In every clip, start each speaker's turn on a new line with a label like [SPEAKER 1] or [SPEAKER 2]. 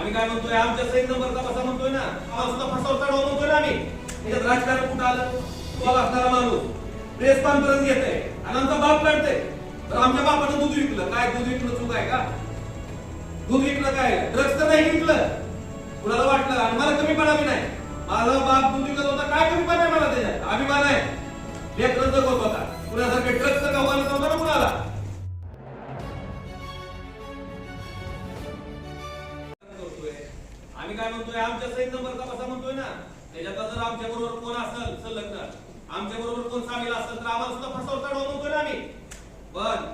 [SPEAKER 1] आम्ही काय म्हणतोय आमच्या सैन्य नंबरचा कसा म्हणतोय ना. आम्हाला सुद्धा फसवता डाव म्हणतोय ना आम्ही. त्याच्यात राजकारण कुठं आलं? कॉल असणारा माणूस. प्रेस कॉन्फरन्स घेते आणि आमचा बाप काढते तर आमच्या बापानं दूध विकलं. काय दूध विकलं चूक आहे का? दूध विकलं काय? ड्रग्स तर नाही विकलं. कुणाला वाटलं? आणि मला कमीपणा बी नाही. माझा बाप दूध विकत होता. काय कमीपणा आहे मला त्याच्यात? अभिमान आहे. लेकर जगत होता. कुणासारखे ड्रग्सचं आम्ही काय म्हणतोय? आमच्या सैन्य नंबरचा कसा म्हणतोय ना? त्याच्यात जर आमच्या बरोबर कोण असेल संलग्न आमच्या बरोबर कोण सामील असेल तर आम्हाला सुद्धा फसवता डाव म्हणतोय ना आम्ही. पण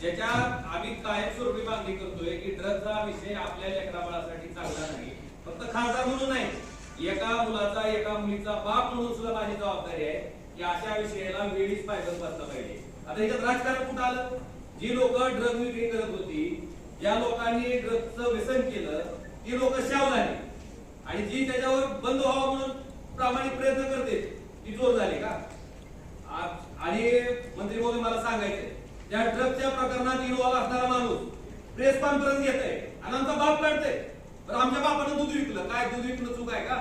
[SPEAKER 1] ज्याच्यात आम्ही कायमस्वरूपी मागणी करतोय की ड्रगचा विषय आपल्या लेकराबाळासाठी चांगला नाही. फक्त खासदार म्हणून नाही. एका मुलाचा एका मुलीचा बाप म्हणून सुद्धा माझी जबाबदारी आहे की अशा विषयाला वेळीच पायदल बसला पाहिजे. आता याच्यात राजकारण कुठं आलं? जी लोक ड्रग विक्री करत होती ज्या लोकांनी ड्रगचं व्यसन केलं ती लोक शाव झाली. आणि जी त्याच्यावर बंद व्हावं म्हणून प्रामाणिक प्रयत्न करते ती चोर झाली का? आणि मंत्री महोदय मला सांगायचे त्या ड्रगच्या प्रकरणात इन्व्हॉल्व असणारा माणूस प्रेस कॉन्फरन्स घेत आहे आणि आमचा बाप काढते तर आमच्या बापानं दूध विकलं. काय दूध विकलं चूक आहे का?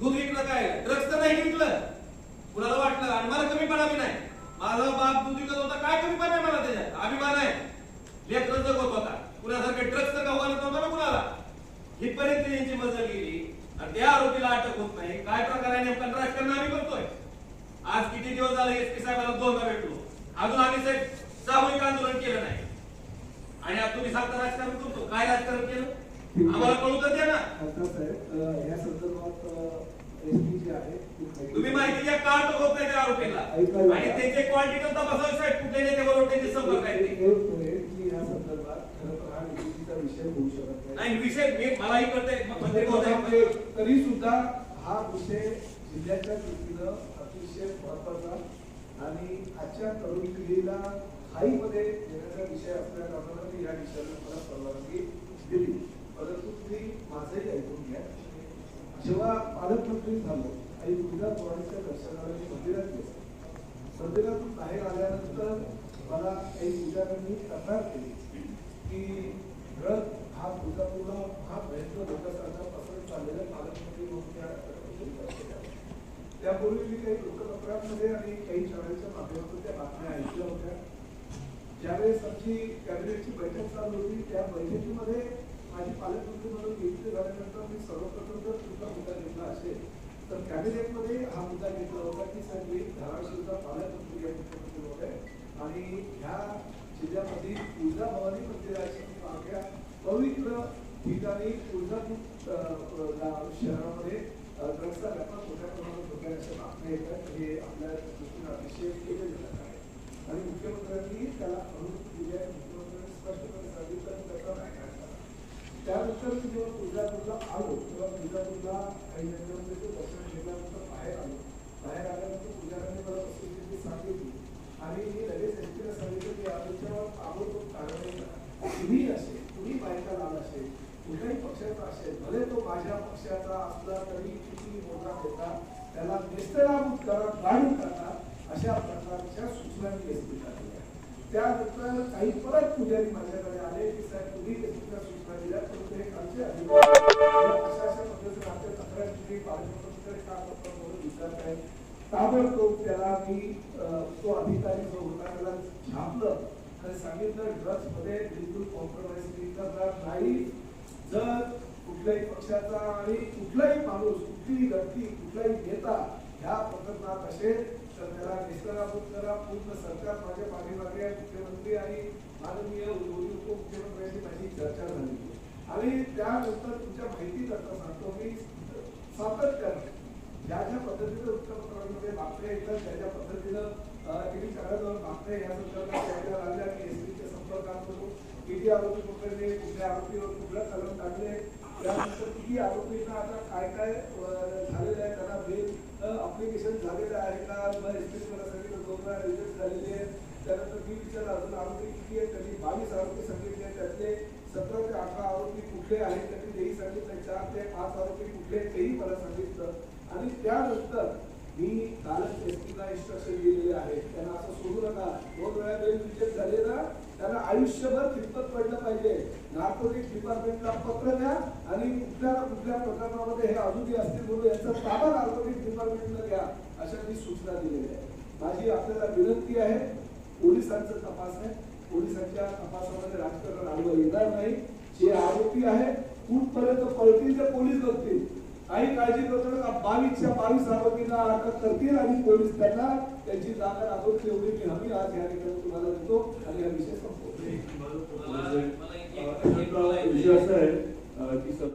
[SPEAKER 1] दूध विकलं काय? ड्रग्स तर नाही विकलं. कुणाला वाटलं? आणि मला कमीपणा बी नाही. माझा बाप दूध विकत होता. काय कमीपणा आहे मला त्याच्यात? अभिमान आहे. लेकरं जगत होता. कुणासारखे ड्रग्सचं गावाला नव्हतं ना कुणाला. हितपर्यंत यांची मजल गेली. आणि त्या आरोपीला अटक होत नाही. काय प्रकार आहे नेमका राजकारण आम्ही करतोय? आज किती दिवस झाले एस पी साहेबांना दोनदा भेटलो. अजून आम्ही साहेब सामूहिक आंदोलन केलं नाही. आणि आता तुम्ही सांगता राजकारण करतो. काय राजकारण केलं? आम्हाला कळू तर द्या ना.
[SPEAKER 2] या संदर्भात
[SPEAKER 1] तुम्ही माहिती द्या का अटक होत नाही त्या आरोपीला. आणि त्याचे क्वांटिटी तपासावे साहेब. कुठल्या नेत्याबरोबर त्यांचे संपर्क आहेत
[SPEAKER 2] संदर्भात खरं तर हा निवडणुकीचा विषय होऊ शकत
[SPEAKER 1] नाही. विषय मी मलाही
[SPEAKER 2] तरी सुद्धा हा विषय जिल्ह्याच्या दृष्टीनं अतिशय महत्त्वाचा आणि आजच्या तरुण पिढीला हाईमध्ये येण्याचा विषय असल्या कारणानं मी या विषयाला मला परवानगी दिली. परंतु तुम्ही माझंही ऐकून घ्या. जेव्हा पालकमंत्री झालो आई तुळजाभवानीच्या दर्शनाला मी मंदिरात गेलो. मंदिरातून बाहेर आल्यानंतर मला काही पूजाऱ्यांनी तक्रार केली. की ड्रग हा तुळजापूरला हा प्रयत्न लोकसांचा पसरत चाललेला पालकमंत्री म्हणून त्या त्यापूर्वी मी काही वृत्तपत्रांमध्ये आणि काही चॅनलच्या माध्यमातून त्या बातम्या ऐकल्या होत्या. ज्यावेळेस आमची कॅबिनेटची बैठक चालू होती त्या बैठकीमध्ये माझी पालकमंत्री म्हणून नियुक्ती झाल्यानंतर मी सर्वप्रथम जर तुमचा मुद्दा घेतला असेल तर कॅबिनेटमध्ये हा मुद्दा घेतला होता की साहेब मी धाराशिवचा पालकमंत्री या मुख्यमंत्री होते आणि ह्या जिल्ह्यामध्ये तुळजाभवानी मंदिराची मागण्या पवित्र ठिकाणी तुळजापूर शहरामध्ये अ, ड्रग्सचा व्यापार मोठ्या प्रमाणात होत आहे अशा बातम्या येतात. हे आपल्या दृष्टीने अतिशय खेदजनक आहे. आणि मुख्यमंत्र्यांनी त्याला अनुमती दिली आहे. मुख्यमंत्र्यांनी स्पष्टपणे सांगितलं की त्याचा नाही काय त्यानंतर मी जेव्हा तुळजापूरला आलो तेव्हा तुळजापूरला काही नंतर दर्शन घेतल्यानंतर बाहेर आलो. बाहेर आल्यानंतर पुजाऱ्यांनी मला वस्तुस्थिती सांगितली. आणि मी लगेच एसपीला सांगितलं की आमच्यावर ताबडतोब कारवाई करा असेल कुणी बायका लाल असेल कुठल्याही पक्षाचा असेल भले तो माझ्या पक्षाचा असला तरी किती मोठा नेता त्याला नेस्तनाबूत करा काढून टाका अशा प्रकारच्या सूचना मी एसपीला दिल्या त्यानंतर काही परत पुजारी माझ्याकडे आले की साहेब तुम्ही त्या सूचना दिल्या तर ते खालचे अधिकारी अशा अशा पद्धतीने आपल्या तक्रार दिली पालकमंत्र्यांकडे का करतात म्हणून विचारत आहे ताबडतोब त्याला मी तो अधिकारी जो होता त्याला छापलं आणि सांगितलं ड्रग्समध्ये बिलकुल कॉम्प्रोमाइज करणार नाही. जर कुठल्याही पक्षाचा आणि कुठलाही माणूस कुठलीही व्यक्ती कुठलाही नेता ह्या प्रकरणात असेल तर त्याला निष्कराभूत करा. पूर्ण सरकार माझ्या पाठीमागे मुख्यमंत्री आणि माननीय दोन्ही उपमुख्यमंत्र्यांची माझी चर्चा झाली. आणि त्यानंतर तुमच्या माहिती करता सांगतो मी सातत्यानं ज्या ज्या पद्धतीनं वृत्तपत्रांमध्ये बातम्या येतात त्या ज्या पद्धतीनं टीव्ही चॅनलवर बातम्या या संदर्भात यायला लागल्या की एसपीच्या संपर्कात करून किती आरोपी पकडले कुठल्या आरोपीवर कुठलं कलम टाकले त्यानंतर किती आरोपींना आता काय काय झालेलं आहे त्यांना बेल अप्लिकेशन झालेलं आहे का? मग एसपी मला सांगितलं दोन वेळा रिजेक्ट झालेले आहेत. त्यानंतर मी विचारलं अजून आरोपी किती आहेत? त्यांनी बावीस आरोपी सांगितले त्यातले सतरा ते अठरा आरोपी कुठले आहेत? त्यांनी तेही सांगितलं चार ते पाच आरोपी कुठले तेही मला सांगितलं. आणि त्यानंतर मी काल त्यांना इन्स्ट्रक्शन दिलेले आहे त्यांना असं सोडू नका. दोन वेळा बेल रिजेक्ट झाले ना त्यांना आयुष्यभर खितपत पडलं पाहिजे? नार्कोटिक डिपार्टमेंटला पत्र द्या आणि कुठल्या ना कुठल्या प्रकरणामध्ये हे अजूनही असतील म्हणून याचा ताबा नार्कोटिक डिपार्टमेंटला घ्या अशा मी सूचना दिलेल्या आहे माझी आपल्याला विनंती आहे पोलिसांचा तपास आहे. पोलिसांच्या तपासामध्ये राजकारण आडवं येणार नाही. जे आरोपी आहे कुठपर्यंत पळतील ते पोलीस बघतील. काही काळजी करतो नका बावीसच्या बावीस आरोपींना अटक करतील आणि पोलीस त्यांना त्यांची जागा राखून ठेवली की हमी आज या ठिकाणी तुम्हाला देतो आणि हा विषय
[SPEAKER 1] संपतो असं आहे.
[SPEAKER 3] विषय असा आहे की